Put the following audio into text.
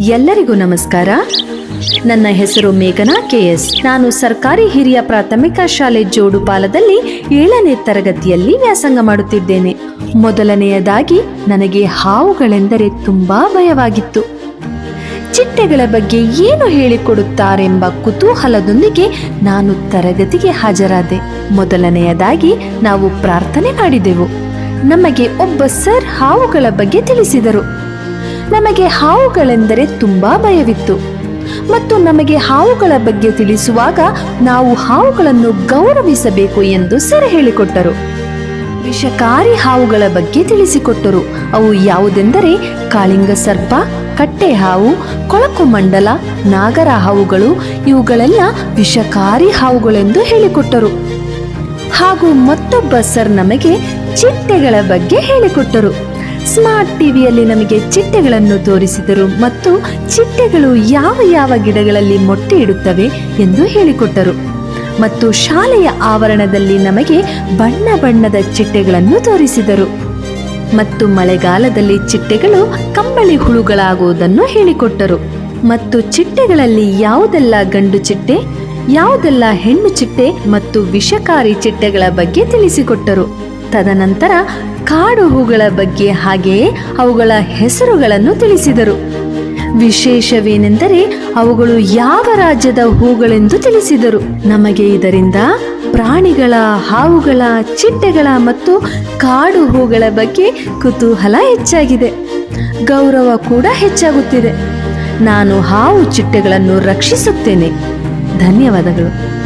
ಎಲ್ಲರಿಗೂ ನಮಸ್ಕಾರ. ನನ್ನ ಹೆಸರು ಮೇಘನಾ ಕೆಎಸ್ ನಾನು ಸರ್ಕಾರಿ ಹಿರಿಯ ಪ್ರಾಥಮಿಕ ಶಾಲೆ ಜೋಡುಪಾಲದಲ್ಲಿ ಏಳನೇ ತರಗತಿಯಲ್ಲಿ ವ್ಯಾಸಂಗ ಮಾಡುತ್ತಿದ್ದೇನೆ. ಮೊದಲನೆಯದಾಗಿ ನನಗೆ ಹಾವುಗಳೆಂದರೆ ತುಂಬಾ ಭಯವಾಗಿತ್ತು. ಚಿಟ್ಟೆಗಳ ಬಗ್ಗೆ ಏನು ಹೇಳಿಕೊಡುತ್ತಾರೆಂಬ ಕುತೂಹಲದೊಂದಿಗೆ ನಾನು ತರಗತಿಗೆ ಹಾಜರಾದೆ. ಮೊದಲನೆಯದಾಗಿ ನಾವು ಪ್ರಾರ್ಥನೆ ಮಾಡಿದೆವು. ನಮಗೆ ಒಬ್ಬ ಸರ್ ಹಾವುಗಳ ಬಗ್ಗೆ ತಿಳಿಸಿದರು. ನಮಗೆ ಹಾವುಗಳೆಂದರೆ ತುಂಬಾ ಭಯವಿತ್ತು. ಮತ್ತು ನಮಗೆ ಹಾವುಗಳ ಬಗ್ಗೆ ತಿಳಿಸುವಾಗ ನಾವು ಹಾವುಗಳನ್ನು ಗೌರವಿಸಬೇಕು ಎಂದು ಸರ್ ಹೇಳಿಕೊಟ್ಟರು. ವಿಷಕಾರಿ ಹಾವುಗಳ ಬಗ್ಗೆ ತಿಳಿಸಿಕೊಟ್ಟರು. ಅವು ಯಾವುದೆಂದರೆ ಕಾಳಿಂಗ ಸರ್ಪ, ಕಟ್ಟೆ ಹಾವು, ಕೊಳಕು ಮಂಡಲ, ನಾಗರ ಹಾವುಗಳು, ಇವುಗಳೆಲ್ಲ ವಿಷಕಾರಿ ಹಾವುಗಳೆಂದು ಹೇಳಿಕೊಟ್ಟರು. ಹಾಗೂ ಮತ್ತೊಬ್ಬ ಸರ್ ನಮಗೆ ಚಿಟ್ಟೆಗಳ ಬಗ್ಗೆ ಹೇಳಿಕೊಟ್ಟರು. ಸ್ಮಾರ್ಟ್ ಟಿವಿಯಲ್ಲಿ ನಮಗೆ ಚಿಟ್ಟೆಗಳನ್ನು ತೋರಿಸಿದರು ಮತ್ತು ಚಿಟ್ಟೆಗಳು ಯಾವ ಯಾವ ಗಿಡಗಳಲ್ಲಿ ಮೊಟ್ಟೆ ಇಡುತ್ತವೆ ಎಂದು ಹೇಳಿಕೊಟ್ಟರು. ಮತ್ತು ಶಾಲೆಯ ಆವರಣದಲ್ಲಿ ನಮಗೆ ಬಣ್ಣ ಬಣ್ಣದ ಚಿಟ್ಟೆಗಳನ್ನು ತೋರಿಸಿದರು. ಮತ್ತು ಮಳೆಗಾಲದಲ್ಲಿ ಚಿಟ್ಟೆಗಳು ಕಂಬಳಿ ಹುಳುಗಳಾಗುವುದನ್ನು ಹೇಳಿಕೊಟ್ಟರು. ಮತ್ತು ಚಿಟ್ಟೆಗಳಲ್ಲಿ ಯಾವುದೆಲ್ಲ ಗಂಡು ಚಿಟ್ಟೆ, ಯಾವುದೆಲ್ಲ ಹೆಣ್ಣು ಚಿಟ್ಟೆ ಮತ್ತು ವಿಷಕಾರಿ ಚಿಟ್ಟೆಗಳ ಬಗ್ಗೆ ತಿಳಿಸಿಕೊಟ್ಟರು. ತದನಂತರ ಕಾಡು ಹೂಗಳ ಬಗ್ಗೆ ಹಾಗೆಯೇ ಅವುಗಳ ಹೆಸರುಗಳನ್ನು ತಿಳಿಸಿದರು. ವಿಶೇಷವೇನೆಂದರೆ ಅವುಗಳು ಯಾವ ರಾಜ್ಯದ ಹೂಗಳೆಂದು ತಿಳಿಸಿದರು. ನಮಗೆ ಇದರಿಂದ ಪ್ರಾಣಿಗಳ, ಹಾವುಗಳ, ಚಿಟ್ಟೆಗಳ ಮತ್ತು ಕಾಡು ಹೂಗಳ ಬಗ್ಗೆ ಕುತೂಹಲ ಹೆಚ್ಚಾಗಿದೆ. ಗೌರವ ಕೂಡ ಹೆಚ್ಚಾಗುತ್ತಿದೆ. ನಾನು ಹಾವು ಚಿಟ್ಟೆಗಳನ್ನು ರಕ್ಷಿಸುತ್ತೇನೆ. ಧನ್ಯವಾದಗಳು.